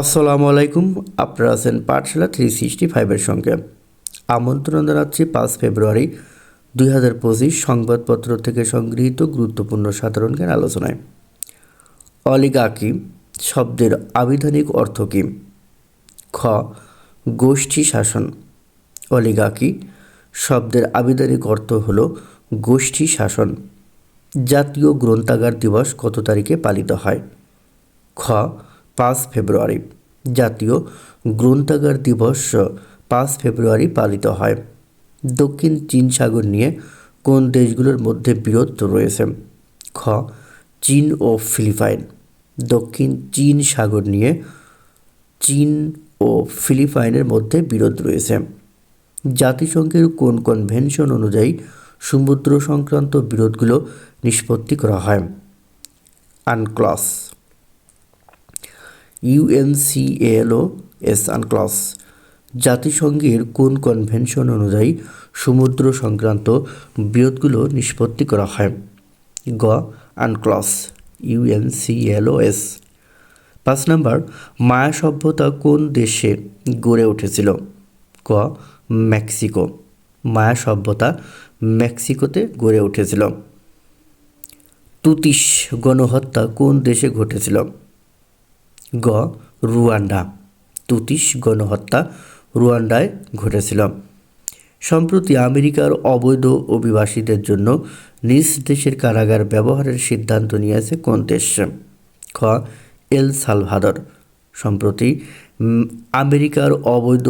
আসসালামু আলাইকুম। আপনারা আছেন পাঠশালা থ্রি সিক্সটি ফাইভের সঙ্গে। আমন্ত্রণ জানাচ্ছি পাঁচ ফেব্রুয়ারি দুই হাজার পঁচিশ সংবাদপত্র থেকে সংগৃহীত গুরুত্বপূর্ণ সাধারণ জ্ঞান আলোচনায়। অলিগাকি শব্দের আবিধানিক অর্থ কী? খ, গোষ্ঠী শাসন। অলিগাকি শব্দের আবিধানিক অর্থ হল গোষ্ঠী শাসন। জাতীয় গ্রন্থাগার দিবস কত তারিখে পালিত হয়? খ পাঁচ ফেব্রুয়ারি। জাতীয় গ্রন্থাগার দিবস পাঁচ ফেব্রুয়ারি পালিত হয়। দক্ষিণ চীন সাগর নিয়ে কোন দেশগুলোর মধ্যে বিরোধ রয়েছে? খ, চীন ও ফিলিপাইন। দক্ষিণ চীন সাগর নিয়ে চীন ও ফিলিপাইনের মধ্যে বিরোধ রয়েছে। জাতিসংঘের কোন কনভেনশন অনুযায়ী সমুদ্র সংক্রান্ত বিরোধগুলো নিষ্পত্তি করা হয়? আনক্লস। ইউএনসিএলও এস আনক্লস জাতিসংঘের কোন কনভেনশন অনুযায়ী সমুদ্র সংক্রান্ত বিরোধগুলো নিষ্পত্তি করা হয়? গ. আনক্লস ইউএনসিএলওএস পাঁচ নম্বর, মায়া সভ্যতা কোন দেশে গড়ে উঠেছিল? ক. মেক্সিকো। মায়া সভ্যতা মেক্সিকোতে গড়ে উঠেছিল। তুতিশ গণহত্যা কোন দেশে ঘটেছিল? গ, রুয়ান্ডা। তুতিশ গণহত্যা রুয়ান্ডায় ঘটেছিল। সম্প্রতি আমেরিকার অবৈধ অভিবাসীদের জন্য নিজ দেশের কারাগার ব্যবহারের সিদ্ধান্ত নিয়েছে কোন দেশ খ, এল সালভাদর। সম্প্রতি আমেরিকার অবৈধ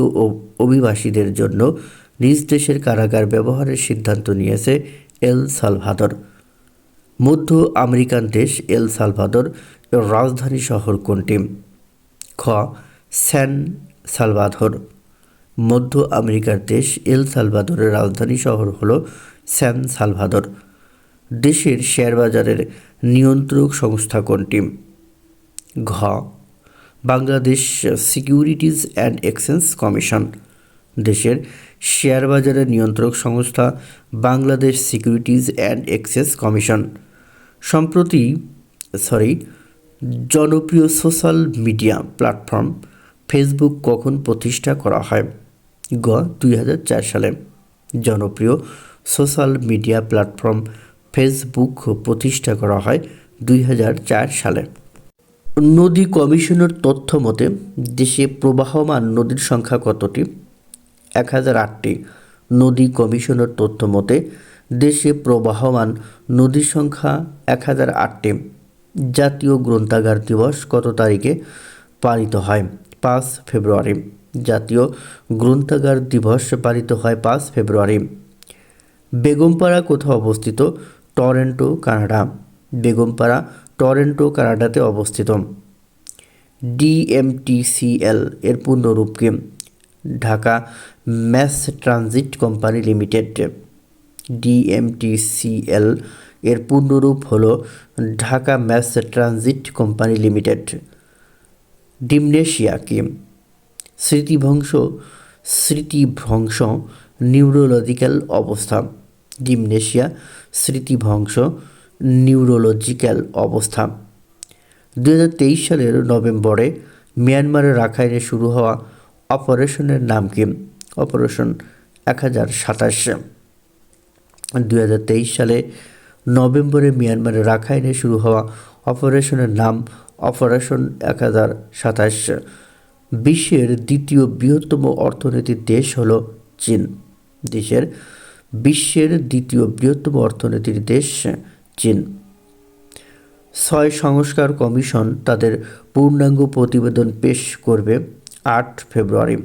অভিবাসীদের জন্য নিজ দেশের কারাগার ব্যবহারের সিদ্ধান্ত নিয়েছে এল সালভাদর। মধ্য আমেরিকান দেশ এল সালভাদর রাজধানী শহর কোনটি? খ. San Salvador. মধ্য আমেরিকার দেশ এল সালভাদরের রাজধানী শহর হল স্যান সালভাদর। দেশের শেয়ার বাজারের নিয়ন্ত্রক সংস্থা কোনটি? ঘ. Bangladesh securities and exchange commission. দেশের শেয়ার বাজারের নিয়ন্ত্রক সংস্থা Bangladesh securities and exchange commission. সম্প্রতি, সরি, জনপ্রিয় সোশ্যাল মিডিয়া প্ল্যাটফর্ম ফেসবুক কখন প্রতিষ্ঠা করা হয়? গ, দুই হাজার চার সালে। জনপ্রিয় সোশ্যাল মিডিয়া প্ল্যাটফর্ম ফেসবুক প্রতিষ্ঠা করা হয় দুই হাজার চার সালে। নদী কমিশনের তথ্য মতে, দেশে প্রবাহমান নদীর সংখ্যা কতটি? এক হাজার আটটি নদী কমিশনের তথ্য মতে, দেশে প্রবাহমান নদীর সংখ্যা এক হাজার আটটি। জাতীয় গ্রন্থাগার দিবস কত তারিখে পালিত হয়? পাঁচ ফেব্রুয়ারি। জাতীয় গ্রন্থাগার দিবস পালিত হয় পাঁচ ফেব্রুয়ারি। বেগমপাড়া কোথাও অবস্থিত? Toronto, Canada. বেগমপাড়া, টরেন্টো, কানাডাতে অবস্থিত। ডিএমটিসিএল এর পূর্ণরূপ কি? Dhaka mass transit company limited, DMTCL, এর পূর্ণরূপ হল Dhaka mass transit company limited. Dementia কি? স্মৃতিভ্রংশ স্মৃতিভ্রংশ নিউরোলজিক্যাল অবস্থা। ডিমনেশিয়া স্মৃতিভ্রংশ নিউরোলজিক্যাল অবস্থা। দু হাজার তেইশ সালের নভেম্বরে মিয়ানমারের রাখাইনে শুরু হওয়া অপারেশনের নাম কি? অপারেশন এক হাজার সাতাশ। দু সালে নভেম্বরে মিয়ানমারের রাখাইনে শুরু হওয়া অপারেশনের নাম অপারেশন এক হাজার সাতাশ। বিশ্বের দ্বিতীয় বৃহত্তম অর্থনীতির দেশ হল চীন। দেশের বিশ্বের দ্বিতীয় বৃহত্তম অর্থনীতির দেশ চীন। ছয় সংস্কার কমিশন তাদের পূর্ণাঙ্গ প্রতিবেদন পেশ করবে। আট ফেব্রুয়ারি।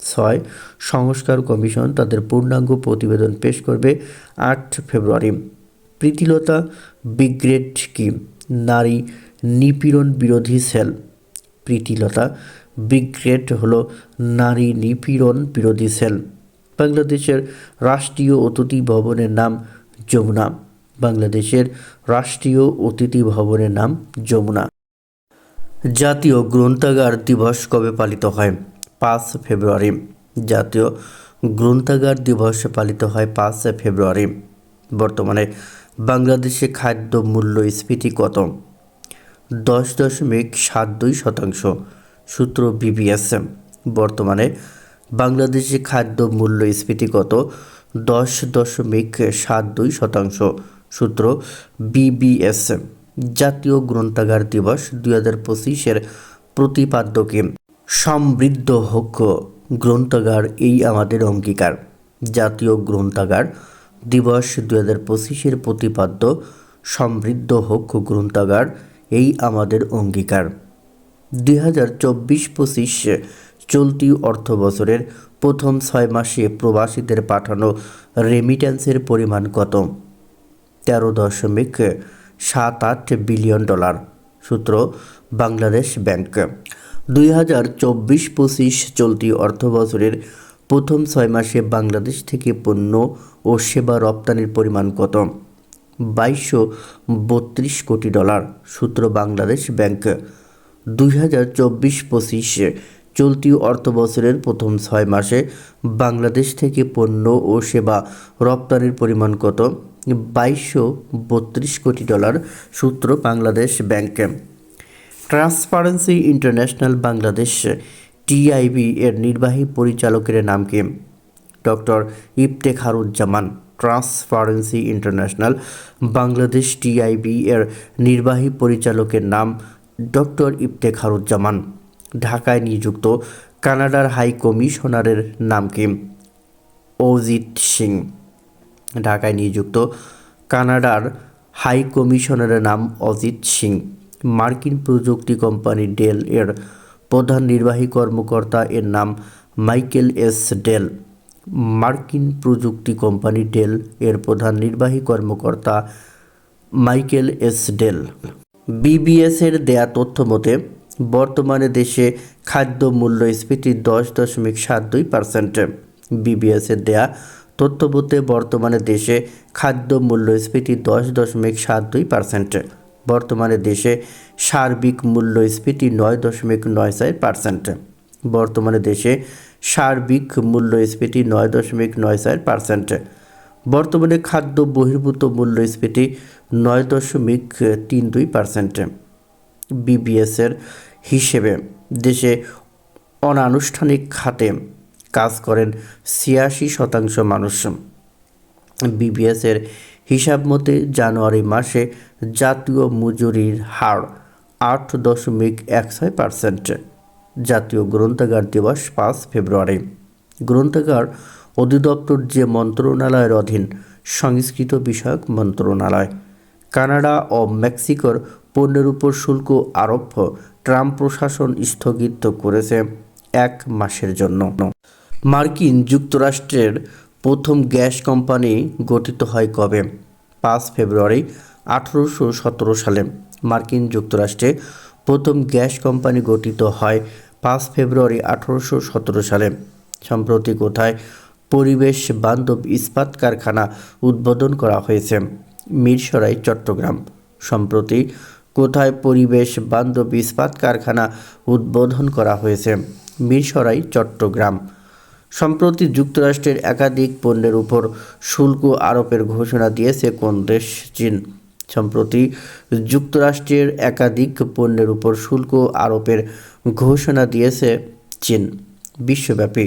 ছয়, সংস্কার কমিশন তাদের পূর্ণাঙ্গ প্রতিবেদন পেশ করবে আট ফেব্রুয়ারি। প্রীতিলতা বিগ্রেড কি? নারী নিপীড়ন বিরোধী সেল। প্রীতিলতা বিগ্রেড হলো নারী নিপীড়ন বিরোধী সেল। বাংলাদেশের রাষ্ট্রীয় অতিথি ভবনের নাম যমুনা। বাংলাদেশের রাষ্ট্রীয় অতিথি ভবনের নাম যমুনা। জাতীয় গ্রন্থাগার দিবস কবে পালিত হয়? পাঁচ ফেব্রুয়ারি। জাতীয় গ্রন্থাগার দিবস পালিত হয় পাঁচ ফেব্রুয়ারি। বর্তমানে বাংলাদেশে খাদ্য মূল্যস্ফীতি কত? দশ দশমিক সাত দুই শতাংশ। সূত্র বিবিএস বর্তমানে বাংলাদেশে খাদ্য মূল্যস্ফীতি কত? দশ দশমিক সাত দুই শতাংশ। সূত্র বিবিএস জাতীয় গ্রন্থাগার দিবস দুই হাজার পঁচিশের প্রতিপাদ্যকে সমৃদ্ধ হোক। গ্রন্থাগার এই আমাদের অঙ্গীকার। জাতীয় গ্রন্থাগার দিবস দুই হাজার পঁচিশের প্রতিপাদ্য সমৃদ্ধ হোক। গ্রন্থাগার এই আমাদের অঙ্গীকার। দুই হাজার চব্বিশ পঁচিশ চলতি অর্থ বছরের প্রথম ছয় মাসে প্রবাসীদের পাঠানো রেমিট্যান্সের পরিমাণ কত? তেরো দশমিক সাত আট বিলিয়ন ডলার, সূত্র বাংলাদেশ ব্যাংক। দুই হাজার চব্বিশ পঁচিশ চলতি অর্থ বছরের প্রথম ছয় মাসে বাংলাদেশ থেকে পণ্য ও সেবা রপ্তানির পরিমাণ কত? বাইশশো বত্রিশ কোটি ডলার, সূত্র বাংলাদেশ ব্যাংক। দুই হাজার চব্বিশ পঁচিশ চলতি অর্থ বছরের প্রথম ছয় মাসে বাংলাদেশ থেকে পণ্য ও সেবা রপ্তানির পরিমাণ কত? বাইশশো বত্রিশ কোটি ডলার সূত্র Bangladesh bank. Transparency international Bangladesh TIB এর নির্বাহী পরিচালকের নাম কি? Doctor Iftekharuzzaman transparency international Bangladesh TIB এর নির্বাহী পরিচালকের নাম ডক্টর ইফতেখারুজ্জামান ঢাকায় নিযুক্ত কানাডার হাই কমিশনারের নাম কি? অজিত সিং। ঢাকায় নিযুক্ত কানাডার হাই কমিশনারের নাম অজিত সিং। মার্কিন প্রযুক্তি কোম্পানি ডেল এর প্রধান নির্বাহী কর্মকর্তা এর নাম মাইকেল এস ডেল। মার্কিন প্রযুক্তি কোম্পানি ডেল এর প্রধান নির্বাহী কর্মকর্তা মাইকেল এস ডেল। বিবিএস এর দেয়া তথ্য মতে, বর্তমানে দেশে খাদ্য মূল্যস্ফীতি দশ দশমিক সাত দুই পার্সেন্ট। বিবিএস এর দেয়া তথ্য মতে বর্তমানে দেশে খাদ্য মূল্যস্ফীতি দশ দশমিক সাত দুই পার্সেন্ট। বর্তমানে দেশে সার্বিক মূল্যস্ফীতি নয় দশমিক নয় ছয় পার্সেন্ট। বর্তমানে দেশে সার্বিক মূল্যস্ফীতি নয় দশমিক নয় চার পার্সেন্ট। বর্তমানে খাদ্য বহির্ভূত মূল্যস্ফীতি নয় দশমিক তিন দুই পার্সেন্ট। বিবিএসের হিসেবে দেশে অনানুষ্ঠানিক খাতে কাজ করেন ছিয়াশি শতাংশ মানুষ। বিবিএসের হিসাব মতে জানুয়ারি মাসে জাতীয় মজুরির হার আট দশমিক এক ছয় পার্সেন্ট, জাতীয় গ্রন্থাগার দিবস পাঁচ ফেব্রুয়ারি। গ্রন্থাগার অধিদপ্তর যে মন্ত্রণালয়ের অধীন, সংস্কৃত বিষয়ক মন্ত্রণালয়। কানাডা ও মেক্সিকোর পণ্যের উপর শুল্ক আরোপ ট্রাম্প প্রশাসন স্থগিত করেছে এক মাসের জন্য। মার্কিন যুক্তরাষ্ট্রের প্রথম গ্যাস কোম্পানি গঠিত হয় কবে? পাঁচ ফেব্রুয়ারি আঠারোশো সতেরো সালে মার্কিন যুক্তরাষ্ট্রে প্রথম গ্যাস কোম্পানি গঠিত হয় পাঁচ ফেব্রুয়ারি আঠারোশো সতেরো সালে। সম্প্রতি কোথায় পরিবেশ বান্ধব ইস্পাত কারখানা উদ্বোধন করা হয়েছে? মিরসরাই, চট্টগ্রাম। সম্প্রতি কোথায় পরিবেশ বান্ধব ইস্পাত কারখানা উদ্বোধন করা হয়েছে? মিরসরাই, চট্টগ্রাম। সম্প্রতি যুক্তরাষ্ট্রের একাধিক পণ্যের উপর শুল্ক আরোপের ঘোষণা দিয়েছে কোন দেশ? চীন। সম্প্রতি যুক্তরাষ্ট্রের একাধিক পণ্যের উপর শুল্ক আরোপের ঘোষণা দিয়েছে চীন। বিশ্বব্যাপী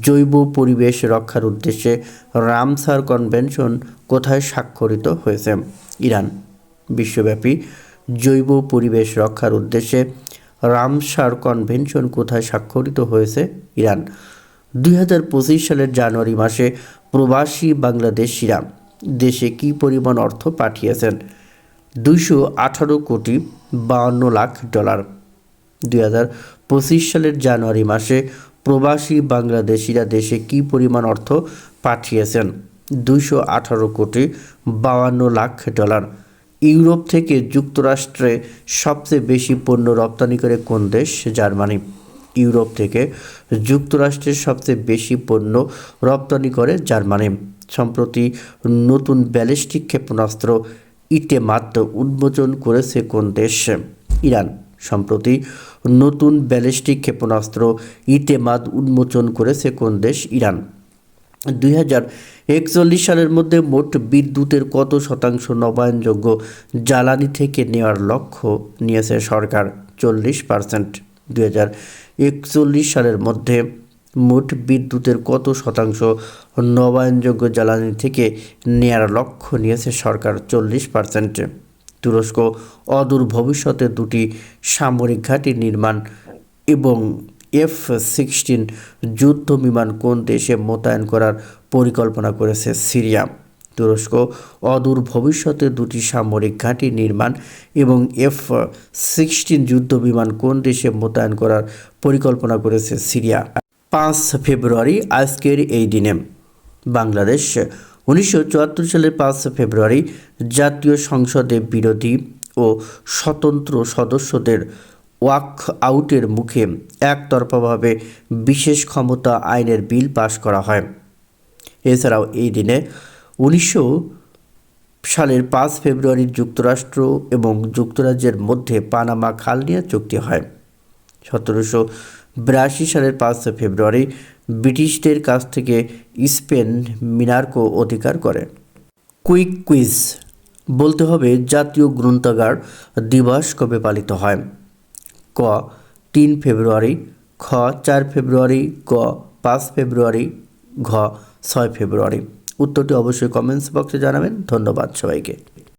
জৈব পরিবেশ রক্ষার উদ্দেশ্যে রামসার কনভেনশন কোথায় স্বাক্ষরিত হয়েছে? ইরান। বিশ্বব্যাপী জৈব পরিবেশ রক্ষার উদ্দেশ্যে রামসার কনভেনশন কোথায় স্বাক্ষরিত হয়েছে? ইরান। দুই হাজার পঁচিশ সালের জানুয়ারি মাসে প্রবাসী বাংলাদেশিরা দেশে কী পরিমাণ অর্থ পাঠিয়েছেন? দুইশো আঠারো কোটি বাউন্ন লাখ ডলার। দুই হাজার পঁচিশ সালের জানুয়ারি মাসে প্রবাসী বাংলাদেশিরা দেশে কী পরিমাণ অর্থ পাঠিয়েছেন? দুইশো আঠারো কোটি বাউান্ন লাখ ডলার। ইউরোপ থেকে যুক্তরাষ্ট্রে সবচেয়ে বেশি পণ্য রপ্তানি করে কোন দেশ? জার্মানি। ইউরোপ থেকে যুক্তরাষ্ট্রের সবচেয়ে বেশি পণ্য রপ্তানি করে জার্মানি। সম্প্রতি নতুন ব্যালিস্টিক ক্ষেপণাস্ত্র ইটেমাত উন্মোচন করেছে কোন দেশ? ইরান। সম্প্রতি নতুন ব্যালিস্টিক ক্ষেপণাস্ত্র ইটেমাদ উন্মোচন করেছে কোন দেশ? ইরান। দুই হাজার একচল্লিশ সালের মধ্যে মোট বিদ্যুতের কত শতাংশ নবায়নযোগ্য জ্বালানি থেকে নেওয়ার লক্ষ্য নিয়েছে সরকার? চল্লিশ পার্সেন্ট। হাজার একচল্লিশ সালের মধ্যে মোট বিদ্যুতের কত শতাংশ নবায়নযোগ্য জ্বালানি থেকে নেয়ার লক্ষ্য নিয়েছে সরকার চল্লিশ পার্সেন্ট। তুরস্ক অদূর ভবিষ্যতে দুটি সামরিক ঘাঁটি নির্মাণ এবং এফ সিক্সটিন যুদ্ধ বিমান কোন দেশে মোতায়েন করার পরিকল্পনা করেছে সিরিয়া। তুরস্ক অদূর ভবিষ্যতে দুটি সামরিক ঘাঁটি নির্মাণ এবং এফ সিক্সটিন যুদ্ধ বিমান কোন দেশে মোতায়েন করার পরিকল্পনা করেছে সিরিয়া? পাঁচ ফেব্রুয়ারি, আজকের এই দিনে। বাংলাদেশ, উনিশশো চুয়াত্তর সালের পাঁচ ফেব্রুয়ারি, জাতীয় সংসদে বিরোধী ও স্বতন্ত্র সদস্যদের ওয়াক আউটের মুখে একতরফাভাবে বিশেষ ক্ষমতা আইনের বিল পাশ করা হয়। এছাড়াও এই দিনে উনিশশো সালের পাঁচ ফেব্রুয়ারি যুক্তরাষ্ট্র এবং যুক্তরাজ্যের মধ্যে পানামা খাল নিয়ে চুক্তি হয়। সতেরোশো বিরাশি সালের পাঁচ ফেব্রুয়ারি ব্রিটিশদের কাছ থেকে স্পেন মিনার্কো অধিকার করে। কুইক কুইজ, বলতে হবে জাতীয় গ্রন্থাগার দিবস কবে পালিত হয়? ক, তিন ফেব্রুয়ারি, খ, চার ফেব্রুয়ারি, গ, পাঁচ ফেব্রুয়ারি, ঘ, ছয় ফেব্রুয়ারি। উত্তরটি অবশ্যই কমেন্টস বক্সে জানাবেন। ধন্যবাদ সবাইকে।